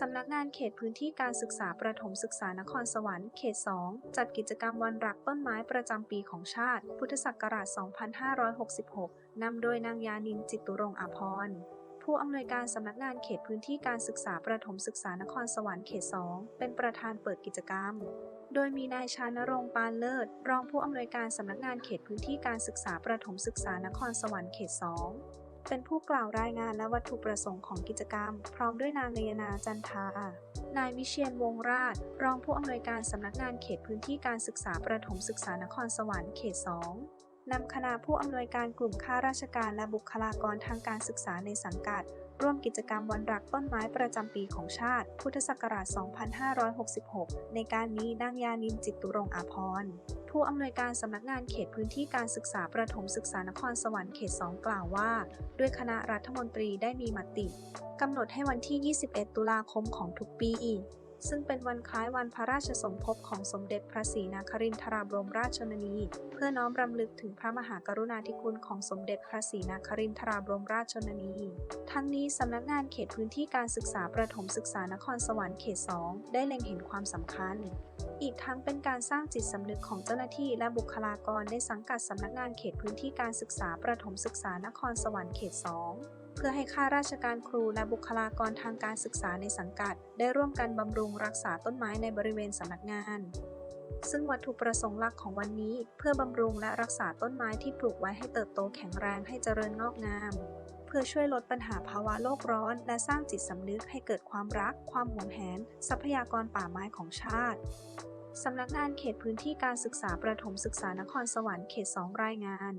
สำนักงานเขตพื้นที่การศึกษาประถมศึกษานครสวรรค์เขต 2 จัดกิจกรรมวันรักต้นไม้ประจำปีของชาติ พุทธศักราช 2566 นำโดยนางยานินจิตุรงอภรณ์ผู้อำนวยการสำนักงานเขตพื้นที่การศึกษาประถมศึกษานครสวรรค์เขต 2 เป็นประธานเปิดกิจกรรม โดยมีนายชานรงค์ปานเลิศ รองผู้อำนวยการสำนักงานเขตพื้นที่การศึกษาประถมศึกษานครสวรรค์เขต 2 เป็นผู้กล่าวรายงานและวัตถุประสงค์ของกิจกรรม พร้อมด้วยนางเนยนาจันทานายวิเชียนวงศ์ราช รองผู้อำนวยการสำนักงานเขตพื้นที่การศึกษาประถมศึกษานครสวรรค์เขต 2 นำคณะผู้อำนวยการกลุ่มข้าราชการและบุคลากรทางการศึกษาในสังกัด ร่วมกิจกรรมวันรักต้นไม้ประจำปีของชาติ พุทธศักราช 2566 ในการนี้นางยานินจิตตุรงอาภรณ์ผู้อำนวยการสำนักงานเขตพื้นที่การศึกษาประถมศึกษานครสวรรค์เขต 2 กล่าวว่า ด้วยคณะรัฐมนตรีได้มีมติกำหนดให้วันที่ 21 ตุลาคมของทุกปี ซึ่งเป็นวันคล้ายวันพระราชสมภพของสมเด็จพระศรีนครินทราบรมราชชนนี เพื่อน้อมรำลึกถึงพระมหากรุณาธิคุณของสมเด็จพระศรีนครินทราบรมราชชนนี ทั้งนี้สำนักงานเขตพื้นที่การศึกษาประถมศึกษานครสวรรค์เขต 2 ได้เล็งเห็นความสำคัญ อีกทั้งเป็นการสร้างจิตสำนึกของเจ้าหน้าที่และบุคลากรในสังกัดสำนักงานเขตพื้นที่การศึกษาประถมศึกษานครสวรรค์เขต 2 เพื่อให้ข้าราชการครูและบุคลากรทางการศึกษาในสังกัด ได้ร่วมกันบำรุงรักษาต้นไม้ในบริเวณสำนักงาน ซึ่งวัตถุประสงค์หลักของวันนี้ เพื่อบำรุงและรักษาต้นไม้ที่ปลูกไว้ให้เติบโตแข็งแรงให้เจริญงอกงาม เพื่อช่วยลดปัญหาภาวะโลกร้อน และสร้างจิตสำนึกให้เกิดความรัก ความหวงแหน ทรัพยากรป่าไม้ของชาติสำนักงานเขตพื้นที่การศึกษาประถมศึกษานครสวรรค์เขต 2 รายงาน